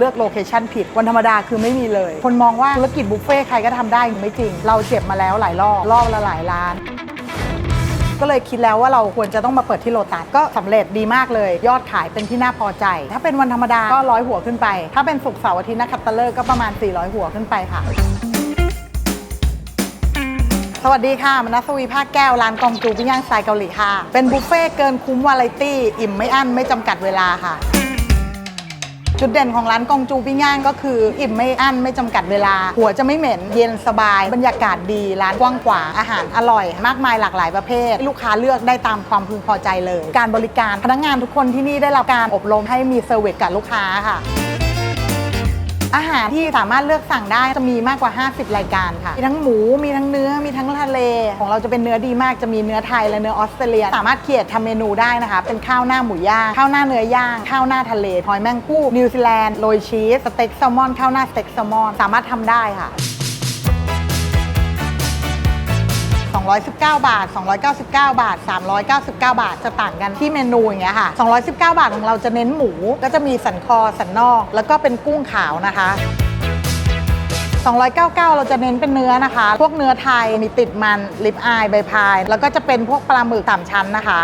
เลือกโลเคชันผิด วันธรรมดาคือไม่มีเลย คนมองว่าธุรกิจบุฟเฟ่ใครก็ทำได้ไม่จริง เราเจ็บมาแล้วหลายรอบ รอบละหลายล้าน ก็เลยคิดแล้วว่าเราควรจะต้องมาเปิดที่โลตัสก็สำเร็จดีมากเลย ยอดขายเป็นที่น่าพอใจ ถ้าเป็นวันธรรมดาก็ร้อยหัวขึ้นไป ถ้าเป็นศุกร์เสาร์อาทิตย์นักขัตฤกษ์ก็ประมาณ 400 หัวขึ้นไปค่ะสวัสดีค่ะ มนัสวีภาคแก้ว ร้านกองจูปิ้งย่างสไตล์เกาหลีค่ะ เป็นบุฟเฟ่เกินคุ้มวาไรตี้ อิ่มไม่อั้น ไม่จำกัดเวลาค่ะ จุดเด่นของร้านกองจูปิ้งย่างก็คืออิ่มไม่อั้นไม่จำกัดเวลา หัวจะไม่เหม็น เย็นสบาย บรรยากาศดีร้านกว้างขวางอาหารอร่อย มากมายหลากหลายประเภท ลูกค้าเลือกได้ตามความพึงพอใจเลย การบริการพนักงานทุกคนที่นี่ได้รับการอบรมให้มีเซอร์วิสกับลูกค้าค่ะอาหารที่สามารถเลือกสั่งได้จะมีมากกว่า 50 รายการค่ะ มีทั้งหมู มีทั้งเนื้อ มีทั้ง ของเราจะเป็นเนื้อดีมากจะมีเนื้อไทยและเนื้อออสเตรเลีย สามารถเขียดทำเมนูได้นะคะ เป็นข้าวหน้าหมูย่างข้าวหน้าเนื้อย่างข้าวหน้าทะเลหอยแมงผู้นิวซีแลนด์โรยชีสสเต็กแซลมอนข้าวหน้าสเต็กแซลมอนสามารถทำได้ค่ะ 219 บาท 299 บาท 399 บาท จะต่างกันที่เมนูอย่างเงี้ยค่ะ 219 บาทของเราจะเน้นหมู ก็จะมีสันคอสันนอก แล้วก็เป็นกุ้งขาวนะคะ 299 เราจะเน้นเป็นเนื้อนะคะ พวกเนื้อไทยมีติดมันลิปอายใบพาย แล้วก็จะเป็นพวกปลาหมึกสามชั้นนะคะ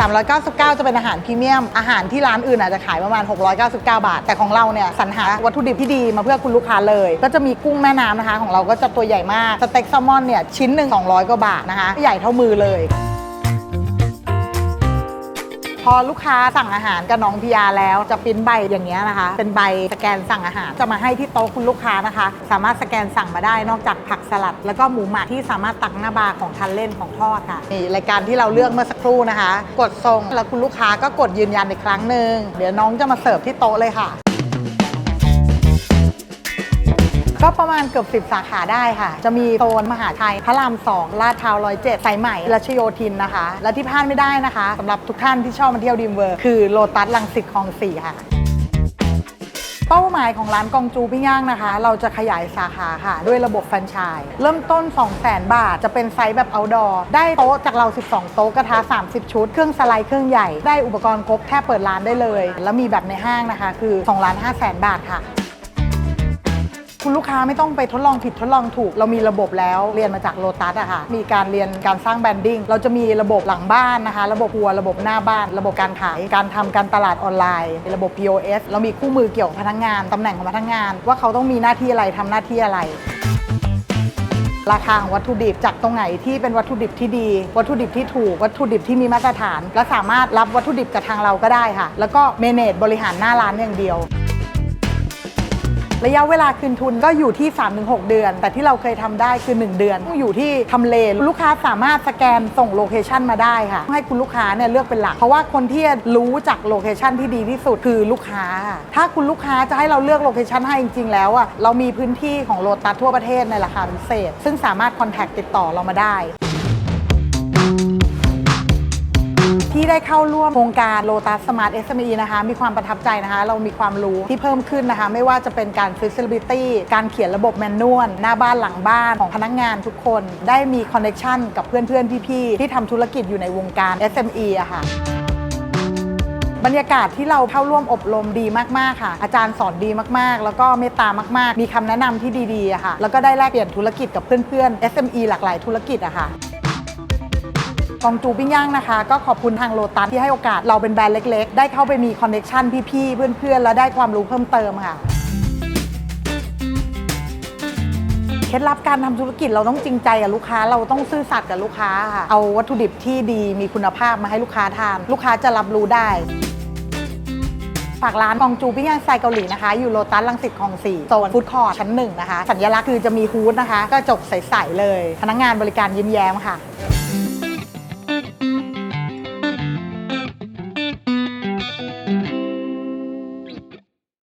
399 จะเป็นอาหารพรีเมียม อาหารที่ร้านอื่นอาจจะขายประมาณ 699 บาท แต่ของเราเนี่ยสรรหาวัตถุดิบที่ดีมาเพื่อคุณลูกค้าเลย ก็จะมีกุ้งแม่น้ำนะคะ ของเราก็จะตัวใหญ่มาก สเต็กแซลมอนเนี่ยชิ้นหนึ่ง200 กว่าบาทนะคะ ใหญ่เท่ามือเลย พอลูกค้าสั่งอาหารกับน้องพิยาแล้วจะปิ้นใบอย่างเงี้ยนะคะ เป็นใบสแกนสั่งอาหาร จะมาให้ที่โต๊ะคุณลูกค้านะคะ สามารถสแกนสั่งมาได้นอกจากผักสลัด แล้วก็หมูหมักที่สามารถตักหน้าบาร์ของทันเล่นของทอดค่ะนี่รายการที่เราเลือกเมื่อสักครู่นะคะ กดส่งแล้วคุณลูกค้าก็กดยืนยันอีกครั้งหนึ่งเดี๋ยวน้องจะมาเสิร์ฟที่โต๊ะเลยค่ะ ก็ประมาณเกือบ 10 สาขาได้ค่ะ จะมีโซนมหาชัยพระราม2ลาดพร้าว107สายใหม่รัชโยธินนะคะ และที่พลาดไม่ได้นะคะสำหรับทุกท่านที่ชอบมาเที่ยวดีมเวิร์คือโลตัสลังสิตคลองสี่ค่ะเป้าหมายของร้านกองจูปิ้งย่างนะคะ เราจะขยายสาขาค่ะ ด้วยระบบแฟรนไชส์เริ่มต้น 200,000บาท จะเป็นไซส์แบบ outdoor ได้โต๊ะจากเรา 12 โต๊ะกระทะ 30 ชุด เครื่องสไลด์เครื่องใหญ่ ได้อุปกรณ์ครบแค่เปิดร้านได้เลย แล้วมีแบบในห้างนะคะ คือ2ล้าน5แสนบาทค่ะ คุณลูกค้าไม่ต้องไปทดลองผิดทดลองถูก เรามีระบบแล้วเรียนมาจากโลตัสอะค่ะ มีการเรียนการสร้างแบรนดิ้ง เราจะมีระบบหลังบ้านนะคะ ระบบครัว ระบบหน้าบ้าน ระบบการขาย การทำการตลาดออนไลน์ระบบ POS เรามีคู่มือเกี่ยวกับพนักงานตำแหน่งของพนักงาน ว่าเขาต้องมีหน้าที่อะไรทำหน้าที่อะไรราคาของวัตถุดิบจากตรงไหนที่เป็นวัตถุดิบที่ดี วัตถุดิบที่ถูก วัตถุดิบที่มีมาตรฐาน และสามารถรับวัตถุดิบจากทางเราก็ได้ค่ะ แล้วก็เมเนจบริหารหน้าร้านอย่างเดียว ระยะเวลาคืนทุนก็อยู่ที่ 3-6 เดือน แต่ที่เราเคยทำได้คือ 1 เดือน อยู่ที่ทำเลลูกค้าสามารถสแกนส่งโลเคชันมาได้ค่ะ ให้คุณลูกค้าเนี่ยเลือกเป็นหลัก เพราะว่าคนที่รู้จักโลเคชันที่ดีที่สุดคือลูกค้า ถ้าคุณลูกค้าจะให้เราเลือกโลเคชันให้จริงๆ แล้วอะเรามีพื้นที่ของโลตัสทั่วประเทศในราคาพิเศษ ซึ่งสามารถคอนแทคติดต่อเรามาได้ ที่ได้เข้าร่วมโครงการ Lotus Smart SME นะคะมีความประทับใจนะคะ เรามีความรู้ที่เพิ่มขึ้นนะคะ ไม่ว่าจะเป็นการ Feasibility การเขียนระบบแมนนวลหน้าบ้านหลังบ้านของพนักงานทุกคน ได้มีคอนเน c t ชันกับเพื่อนๆ พี่ๆ ที่ทำธุรกิจอยู่ในวงการ SME อะค่ะบรรยากาศที่เราเข้าร่วมอบรมดีมาก ๆ ค่ะ อาจารย์สอนดีมากๆ แล้วก็เมตตามาก ๆ มีคำแนะนำที่ดีๆอะค่ะ แล้วก็ได้แลกเปลี่ยนธุรกิจกับเพื่อนๆ SME หลากหลายธุรกิจอะค่ะ กองจูปิ้งย่างนะคะ ก็ขอบคุณทางโลตัสที่ให้โอกาสเราเป็นแบรนด์เล็ก ๆ ได้เข้าไปมีคอนเน็ชันพี่ๆเพื่อนๆ แล้วได้ความรู้เพิ่มเติมค่ะเคล็ดลับการทำธุรกิจเราต้องจริงใจกับลูกค้าเราต้องซื่อสัตย์กับลูกค้าค่ะเอาวัตถุดิบที่ดีมีคุณภาพมาให้ลูกค้าทาน ลูกค้าจะรับรู้ได้ ฝากร้านกองจูปิ้งย่างสไตล์เกาหลีนะคะ อยู่โลตัสลังสิตคลองสี่โซนฟู้ดคอร์ทชั้นหนึ่งนะคะ สัญลักษณ์คือจะมีฮูดนะคะ ก็จกใส ๆ เลย พนักงานบริการยิ้มแย้มค่ะ